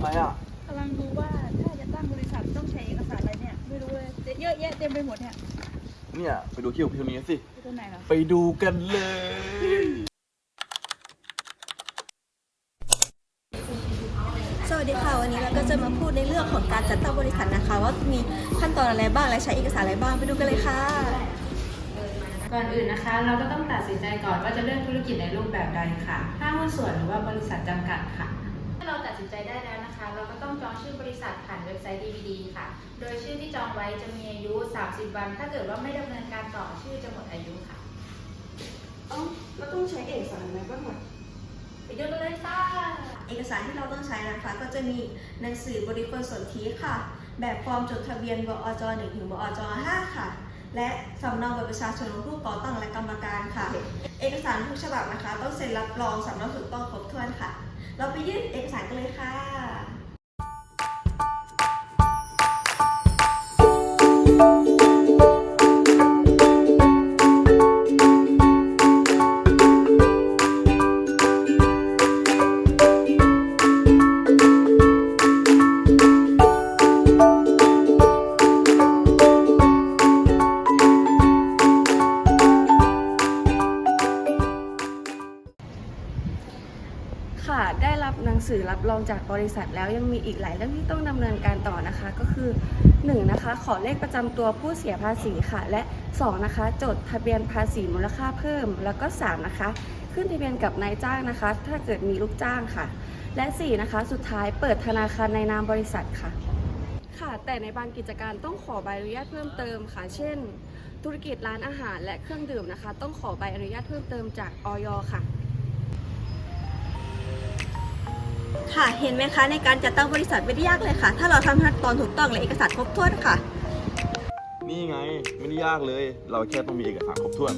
ำไมอะกำลังดูว่าถ้าจะตั้งบริษัทต้องใช้เอกสารอะไรเนี่ย ไม่รู้เลยเยอะแยะเต็มไปหมดเนี่ยเนี่ยไปดูคิวพิวนี้สิไปตัวไหนเหรอ ไปดูกันเลย สวัสดีค่ะ วันนี้เราก็จะมาพูดในเรื่องของการจัดตั้งบริษัทนะคะ ว่ามีขั้นตอนอะไรบ้างและใช้เอกสารอะไรบ้างไปดูกันเลยค่ะ ก่อนอื่นนะคะ เราก็ต้องตัดสินใจก่อนว่าจะเลือกธุรกิจในรูปแบบใดค่ะห้างหุ้นส่วนหรือว่าบริษัทจำกัดค่ะ ถ้าเราตัดสินใจได้แล้วนะคะเราก็ ต้องจองชื่อบริษัทผ่านเว็บไซต์ DVD ค่ะ โดยชื่อที่จองไว้จะมีอายุ 30 วัน ถ้าเกิดว่าไม่ดำเนินการต่อชื่อจะหมดอายุค่ะเราต้องใช้เอกสารอะไรบ้างไปดูกันเลยค่ะ เอกสารที่เราต้องใช้นะคะ ก็จะมีหนังสือบริคลสนธิค่ะ แบบฟอร์มจดทะเบียนบอจ1ถึงบอจ5ค่ะ และสำเนาบัตรประชาชนของผู้ก่อตั้งและกรรมการค่ะ เอกสารทุกฉบับนะคะ ต้องเซ็นรับรองสำเนาถูกต้องครบถ้วนค่ะ เราไปยื่นเอกสารกันเลยค่ะ ค่ะ ได้รับหนังสือรับรองจากบริษัทแล้วยังมีอีกหลายเรื่องที่ต้องดำเนินการต่อนะคะ ก็คือ 1. นะคะ ขอเลขประจำตัวผู้เสียภาษีค่ะ และ 2. นะคะ จดทะเบียนภาษีมูลค่าเพิ่ม แล้วก็ 3. นะคะ ขึ้นทะเบียนกับนายจ้างนะคะ ถ้าเกิดมีลูกจ้างค่ะ และ 4. นะคะ สุดท้ายเปิดธนาคารในนามบริษัทค่ะค่ะแต่ในบางกิจการต้องขอใบอนุญาตเพิ่มเติมค่ะ เช่น ธุรกิจร้านอาหารและเครื่องดื่มนะคะ ต้องขอใบอนุญาตเพิ่มเติมจากออยค่ะ ค่ะ เห็นไหมคะ ในการจัดตั้งบริษัทไม่ได้ยากเลยค่ะ ถ้าเราทำขั้นตอนถูกต้องและเอกสารครบถ้วนค่ะ นี่ไงไม่ได้ยากเลย เราแค่ต้องมีเอกสารครบถ้วน